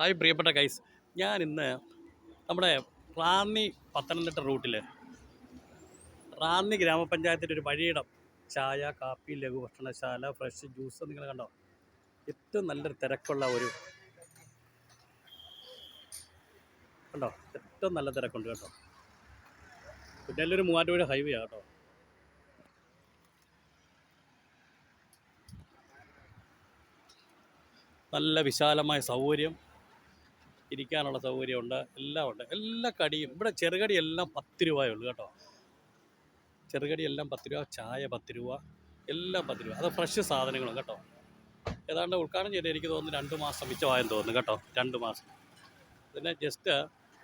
Hi പ്രിയപ്പെട്ട കൈസ് ഞാൻ ഇന്ന് നമ്മുടെ റാന്നി പത്തനംതിട്ട റൂട്ടിൽ റാന്നി ഗ്രാമപഞ്ചായത്തിന്റെ ഒരു വഴിയിടം. ചായ കാപ്പി ലഘുഭക്ഷണശാല ഫ്രഷ് ജ്യൂസ് നിങ്ങൾ കണ്ടോ? ഏറ്റവും നല്ലൊരു തിരക്കുള്ള ഒരു കണ്ടോ? ഏറ്റവും നല്ല തിരക്കുണ്ട് കേട്ടോ. പിന്നെ ഒരു മൂവാറ്റുപുഴ ഹൈവേ ആണ് കേട്ടോ. നല്ല വിശാലമായ സൗകര്യം. ഇരിക്കാനുള്ള സൗകര്യമുണ്ട് എല്ലാം ഉണ്ട്. എല്ലാ കടിയും ഇവിടെ ചെറുകടി എല്ലാം പത്ത് രൂപയേ ഉള്ളൂ കേട്ടോ. ചെറുകടി എല്ലാം പത്ത് രൂപ ചായ പത്ത് രൂപ എല്ലാം പത്ത് രൂപ. അത് ഫ്രഷ് സാധനങ്ങളും കേട്ടോ. ഏതാണ്ട് ഉദ്ഘാടനം ചെയ്ത് എനിക്ക് തോന്നുന്നു രണ്ട് മാസം മിച്ചമായെന്ന് തോന്നുന്നു കേട്ടോ രണ്ട് മാസം. പിന്നെ ജസ്റ്റ്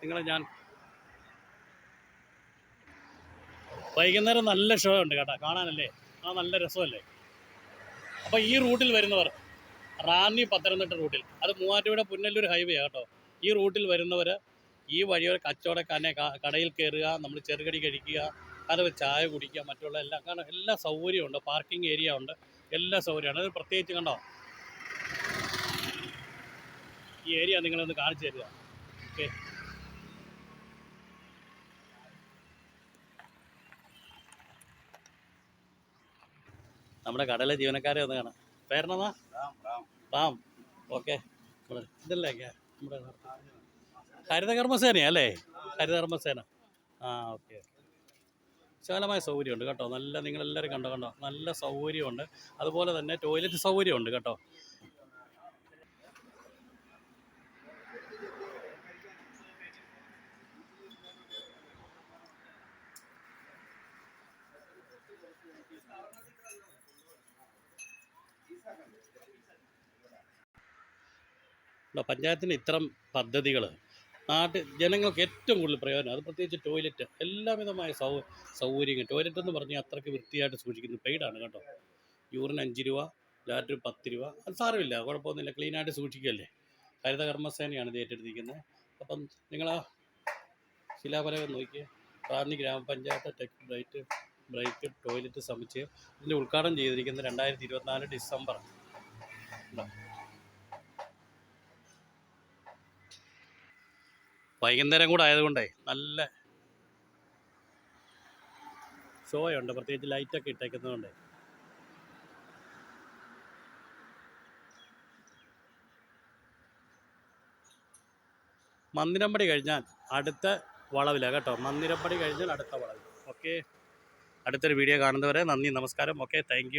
നിങ്ങളെ ഞാൻ വൈകുന്നേരം നല്ല ഷോ ഉണ്ട് കേട്ടോ കാണാനല്ലേ? ആ നല്ല രസമല്ലേ? അപ്പോൾ ഈ റൂട്ടിൽ വരുന്നവർ റാന്നി പത്തനംതിട്ട റൂട്ടിൽ അത് മൂവാറ്റുപുഴ പുന്നല്ലൂർ ഹൈവേ കേട്ടോ. ഈ റൂട്ടിൽ വരുന്നവർ ഈ വഴിയൊരു കച്ചവടക്കാരനെ കടയിൽ കയറുക നമ്മൾ ചെറുകടി കഴിക്കുക അത് ചായ കുടിക്കുക മറ്റുള്ള എല്ലാം കാരണം എല്ലാ സൗകര്യമുണ്ട് പാർക്കിംഗ് ഏരിയ ഉണ്ട് എല്ലാ സൗകര്യമാണ് അത് പ്രത്യേകിച്ച് കണ്ടോ? ഈ ഏരിയ നിങ്ങളൊന്ന് കാണിച്ചു തരിക. ഓക്കെ. നമ്മുടെ കടയിലെ ജീവനക്കാരെ ഒന്ന് കാണാം. പേരണമാ റാം ഓക്കെ. ഇതല്ലേ ഒക്കെ നമ്മുടെ ഹരിതകർമ്മസേനയാ അല്ലേ? ഹരിതകർമ്മസേന. ആ ഓക്കെ വിശാലമായ സൗകര്യമുണ്ട് കേട്ടോ. നല്ല നിങ്ങളെല്ലാവരും കണ്ടോ കണ്ടോ? നല്ല സൗകര്യമുണ്ട്. അതുപോലെ തന്നെ ടോയ്ലറ്റ് സൗകര്യമുണ്ട് കേട്ടോ. ഉള്ള പഞ്ചായത്തിന് ഇത്തരം പദ്ധതികൾ നാട്ടിൽ ജനങ്ങൾക്ക് ഏറ്റവും കൂടുതൽ പ്രയോജനം അത് പ്രത്യേകിച്ച് ടോയ്ലറ്റ് എല്ലാവിധമായ സൗ സൗകര്യങ്ങൾ. ടോയ്ലറ്റ് എന്ന് പറഞ്ഞാൽ അത്രയ്ക്ക് വൃത്തിയായിട്ട് സൂക്ഷിക്കുന്നത് പെയ്ഡാണ് കേട്ടോ. യൂറിൻ അഞ്ച് രൂപ ലാട്രിൻ പത്ത് രൂപ അത് സാരമില്ല. കുഴപ്പമൊന്നുമില്ല. ക്ലീനായിട്ട് സൂക്ഷിക്കുകയല്ലേ. ഹരിത കർമ്മസേനയാണ് ഇത് ഏറ്റെടുത്തിരിക്കുന്നത്. അപ്പം നിങ്ങൾ ആ ശിലാഫലകം നോക്കിയേ. റാന്നി ഗ്രാമപഞ്ചായത്ത് ടെക് ബ്രൈറ്റ് ബ്രേക്ക് ടോയ്ലറ്റ് സമുച്ചയം ഇതിന്റെ ഉദ്ഘാടനം ചെയ്തിരിക്കുന്നത് രണ്ടായിരത്തി ഇരുപത്തിനാല് ഡിസംബർ. ഉണ്ടോ? വൈകുന്നേരം കൂടെ ആയതുകൊണ്ടേ നല്ല ഷോയുണ്ട് പ്രത്യേകിച്ച് ലൈറ്റൊക്കെ ഇട്ടേക്കുന്നതുകൊണ്ട്. മന്ദിരമ്പടി കഴിഞ്ഞാൽ അടുത്ത വളവില കേട്ടോ. മന്ദിരമ്പടി കഴിഞ്ഞാൽ അടുത്ത വളവിൽ ഓക്കെ അടുത്തൊരു വീഡിയോ കാണുന്നവരെ നന്ദി നമസ്കാരം. Okay thank